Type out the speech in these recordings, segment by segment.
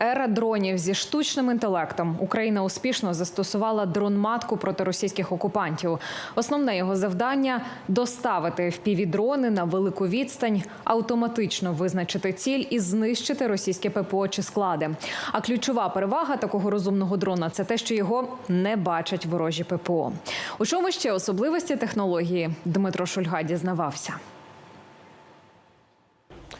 Ера дронів зі штучним інтелектом. Україна успішно застосувала дрон-матку проти російських окупантів. Основне його завдання доставити FPV-дрони на велику відстань, автоматично визначити ціль і знищити російське ППО чи склади. А ключова перевага такого розумного дрона це те, що його не бачать ворожі ППО. У чому ще особливості технології? Дмитро Шульга дізнавався.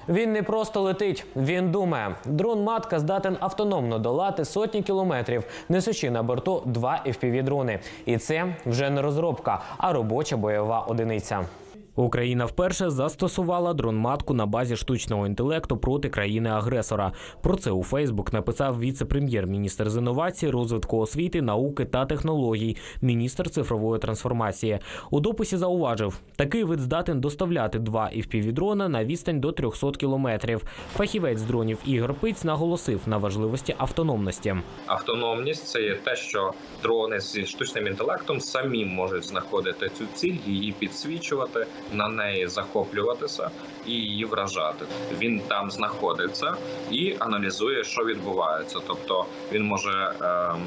Він не просто летить, він думає. Дрон матка здатен автономно долати сотні кілометрів, несучи на борту два FPV-дрони. І це вже не розробка, а робоча бойова одиниця. Україна вперше застосувала дрон-матку на базі штучного інтелекту проти країни-агресора. Про це у Фейсбук написав віце-прем'єр-міністр з інновацій, розвитку освіти, науки та технологій, міністр цифрової трансформації. У дописі зауважив, такий вид здатен доставляти два FPV-дрона на відстань до 300 кілометрів. Фахівець дронів Ігор Пиць наголосив на важливості автономності. Автономність це те, що дрони зі штучним інтелектом самі можуть знаходити цю ціль, її підсвічувати, на неї захоплюватися і її вражати. Він там знаходиться і аналізує, що відбувається. Тобто він може. Ем,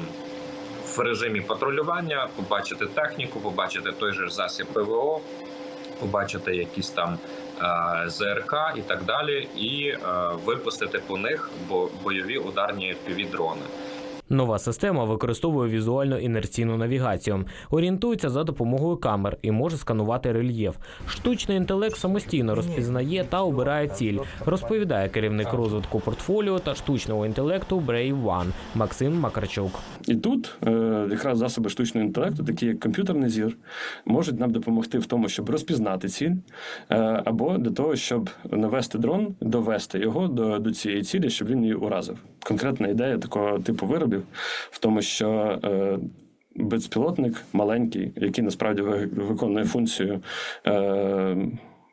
в режимі патрулювання побачити техніку, побачити той же засіб ПВО, побачити якісь там е, ЗРК і так далі, і е, випустити по них бо- бойові ударні FPV-дрони. Нова система використовує візуально інерційну навігацію, орієнтується за допомогою камер і може сканувати рельєф. Штучний інтелект самостійно розпізнає та обирає ціль, розповідає керівник розвитку портфоліо та штучного інтелекту Brave One Максим Макарчук. І тут е, якраз засоби штучного інтелекту, такі як комп'ютерний зір, можуть нам допомогти в тому, щоб розпізнати ціль, е, або для того, щоб навести дрон, довести його до, до цієї цілі, щоб він її уразив. Конкретна ідея такого типу виробів в тому, що е, безпілотник маленький, який насправді ви- виконує функцію. Е,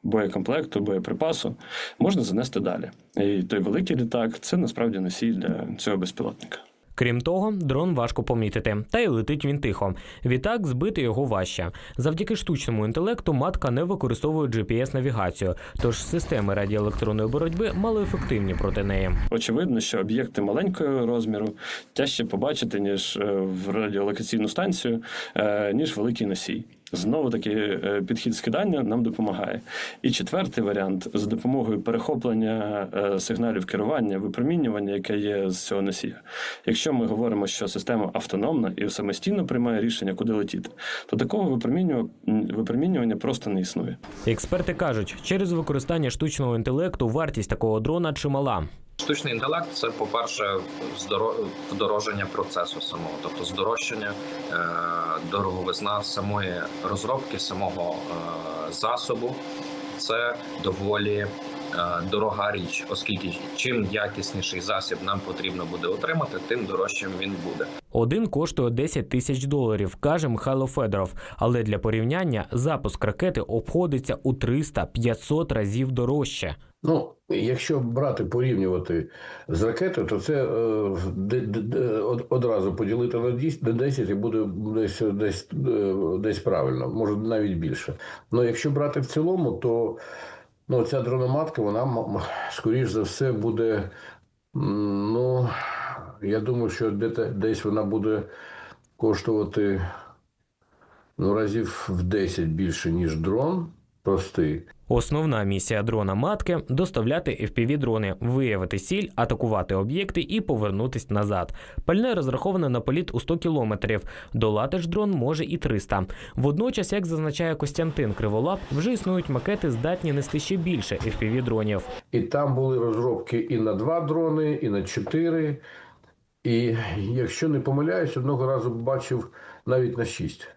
Боєкомплекту, боєприпасу можна занести далі. І той великий літак це насправді носій для цього безпілотника. Крім того, дрон важко помітити, та й летить він тихо. Відтак збити його важче. Завдяки штучному інтелекту матка не використовує GPS-навігацію, тож системи радіоелектронної боротьби малоефективні проти неї. Очевидно, що об'єкти маленького розміру тяжче побачити, ніж е, в радіолокаційну станцію, е, ніж великий носій. Знову таки е, підхід скидання нам допомагає. І четвертий варіант за допомогою перехоплення е, сигналів керування, випромінювання, яке є з цього носія. Якщо ми говоримо, що система автономна і самостійно приймає рішення, куди летіти, то такого випромінювання просто не існує. Експерти кажуть, через використання штучного інтелекту вартість такого дрона чимала. Штучний інтелект це, по-перше, здоро- вдороження процесу самого, тобто здорожчання, е, дороговизна самої розробки, самого е, засобу. Це доволі е, дорога річ, оскільки чим якісніший засіб нам потрібно буде отримати, тим дорожчим він буде. Один коштує 10 тисяч доларів, каже Михайло Федоров. Але для порівняння запуск ракети обходиться у 300-500 разів дорожче. Ну, якщо брати порівнювати з ракетою, то це е, одразу поділити на 10 на 10 і буде десь, десь, е, десь правильно, може навіть більше. Ну, якщо брати в цілому, то ну, ця дрономатка, вона скоріш за все буде. Ну, я думаю, що де- десь вона буде коштувати ну, разів в 10 більше, ніж дрон простий. Основна місія дрона матки доставляти FPV-дрони, виявити ціль, атакувати об'єкти і повернутись назад. Пальне розраховане на політ у 100 кілометрів. Долати ж дрон може і 300. Водночас, як зазначає Костянтин Криволап, вже існують макети, здатні нести ще більше FPV-дронів. І там були розробки і на два дрони, і на чотири. І якщо не помиляюсь, одного разу бачив навіть на шість.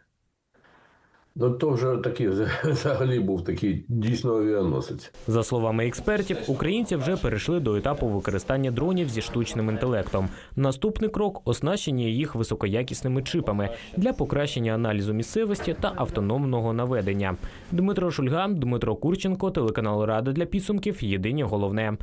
Ну, то вже такий взагалі був такий дійсно авіаносець. За словами експертів, українці вже перейшли до етапу використання дронів зі штучним інтелектом. Наступний крок оснащення їх високоякісними чипами для покращення аналізу місцевості та автономного наведення. Дмитро Шульга, Дмитро Курченко, телеканал Рада для підсумків. Єдині головне.